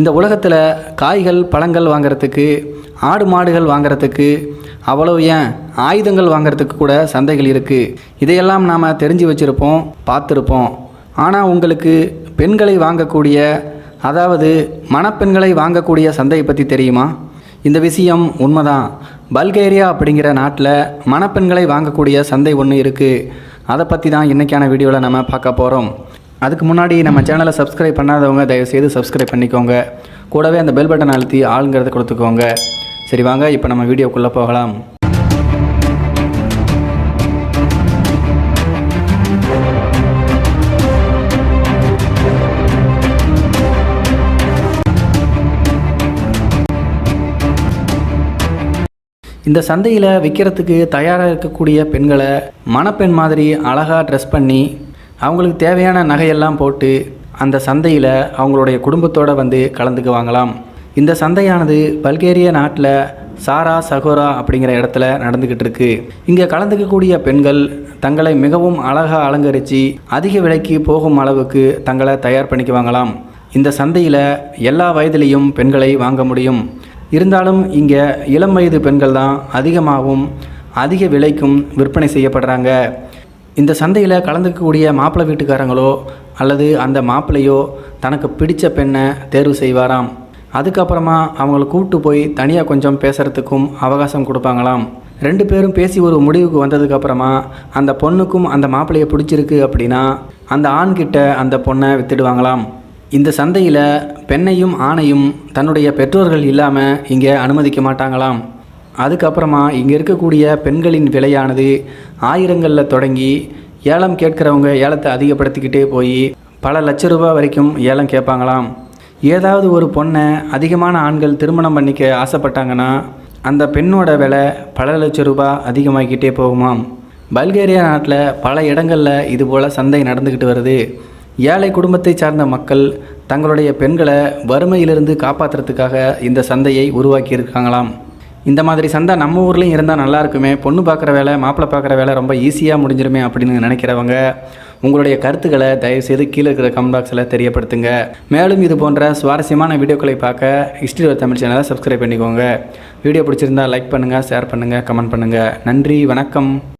இந்த உலகத்தில் காய்கள் பழங்கள் வாங்குறதுக்கு ஆடு மாடுகள் வாங்குறதுக்கு அவ்வளவு ஏன் ஆயுதங்கள் வாங்கிறதுக்கு கூட சந்தைகள் இருக்குது இதையெல்லாம் நாம் தெரிஞ்சு வச்சுருப்போம் பார்த்துருப்போம். ஆனால் உங்களுக்கு பெண்களை வாங்கக்கூடிய அதாவது மணப்பெண்களை வாங்கக்கூடிய சந்தையை பற்றி தெரியுமா? இந்த விஷயம் உண்மைதான். பல்கேரியா அப்படிங்கிற நாட்டில் மணப்பெண்களை வாங்கக்கூடிய சந்தை ஒன்று இருக்குது அதை பற்றி தான் இன்றைக்கான வீடியோவில் நம்ம பார்க்க போகிறோம் அதுக்கு முன்னாடி நம்ம சேனலை சப்ஸ்கிரைப் பண்ணாதவங்க தயவுசெய்து சப்ஸ்கிரைப் பண்ணிக்கோங்க. கூடவே அந்த பெல் பட்டன் அழுத்தி ஆளுங்கிறத கொடுத்துக்கோங்க. சரி வாங்க இப்போ நம்ம வீடியோக்குள்ளே போகலாம். இந்த சந்தையில் விற்கிறதுக்கு தயாராக இருக்கக்கூடிய பெண்களை மணப்பெண் மாதிரி அழகாக ட்ரெஸ் பண்ணி அவங்களுக்கு தேவையான நகையெல்லாம் போட்டு அந்த சந்தையில் அவங்களுடைய குடும்பத்தோடு வந்து கலந்துக்குவாங்களாம். இந்த சந்தையானது பல்கேரிய நாட்டில் சாரா சகோரா அப்படிங்கிற இடத்துல நடந்துக்கிட்டு இருக்கு. இங்கே கலந்துக்கக்கூடிய பெண்கள் தங்களை மிகவும் அழகாக அலங்கரித்து அதிக விலைக்கு போகும் அளவுக்கு தங்களை தயார் பண்ணிக்குவாங்களாம். இந்த சந்தையில் எல்லா வயதிலையும் பெண்களை வாங்க முடியும். இருந்தாலும் இங்கே இளம் வயது பெண்கள் தான் அதிகமாகவும் அதிக விலைக்கும் விற்பனை செய்யப்படுறாங்க. இந்த சந்தையில் கலந்துக்கக்கூடிய மாப்பிள்ளை வீட்டுக்காரங்களோ அல்லது அந்த மாப்பிள்ளையோ தனக்கு பிடித்த பெண்ணை தேர்வு செய்வாராம். அதுக்கப்புறமா அவங்கள கூப்பிட்டு போய் தனியாக கொஞ்சம் பேசுகிறதுக்கும் அவகாசம் கொடுப்பாங்களாம். ரெண்டு பேரும் பேசி ஒரு முடிவுக்கு வந்ததுக்கப்புறமா அந்த பொண்ணுக்கும் அந்த மாப்பிள்ளையை பிடிச்சிருக்கு அப்படின்னா அந்த ஆண்கிட்ட அந்த பொண்ணை வித்துடுவாங்களாம். இந்த சந்தையில் பெண்ணையும் ஆணையும் தன்னுடைய பெற்றோர்கள் இல்லாமல் இங்கே அனுமதிக்க மாட்டாங்களாம். அதுக்கப்புறமா இங்கே இருக்கக்கூடிய பெண்களின் விலையானது ஆயிரங்களில் தொடங்கி ஏலம் கேட்குறவங்க ஏலத்தை அதிகப்படுத்திக்கிட்டே போய் பல லட்ச ரூபாய் வரைக்கும் ஏலம் கேட்பாங்களாம். ஏதாவது ஒரு பொண்ணை அதிகமான ஆண்கள் திருமணம் பண்ணிக்க ஆசைப்பட்டாங்கன்னா அந்த பெண்ணோட விலை பல லட்ச ரூபாய் அதிகமாகிக்கிட்டே போகுமாம். பல்கேரியா நாட்டில் பல இடங்களில் இதுபோல் சந்தை நடந்துக்கிட்டு வருது. ஏழை குடும்பத்தை சார்ந்த மக்கள் தங்களுடைய பெண்களை வறுமையிலிருந்து காப்பாற்றுறதுக்காக இந்த சந்தையை உருவாக்கியிருக்காங்களாம். இந்த மாதிரி சந்தை நம்ம ஊர்லேயும் இருந்தால் நல்லா இருக்குமே. பொண்ணு பார்க்குற வேலை மாப்பிள்ளை பார்க்குற வேலை ரொம்ப ஈஸியாக முடிஞ்சிருமே அப்படின்னு நினைக்கிறவங்க உங்களுடைய கருத்துக்களை தயவுசெய்து கீழே இருக்கிற கம்பாக்ஸில் பாக்ஸில் தெரியப்படுத்துங்க. மேலும் இது போன்ற சுவாரஸ்யமான வீடியோக்களை பார்க்க ஹிஸ்ட்ரி தமிழ் சேனலை சப்ஸ்கிரைப் பண்ணிக்கோங்க. வீடியோ பிடிச்சிருந்தா லைக் பண்ணுங்கள் ஷேர் பண்ணுங்கள் கமெண்ட் பண்ணுங்கள் நன்றி வணக்கம்.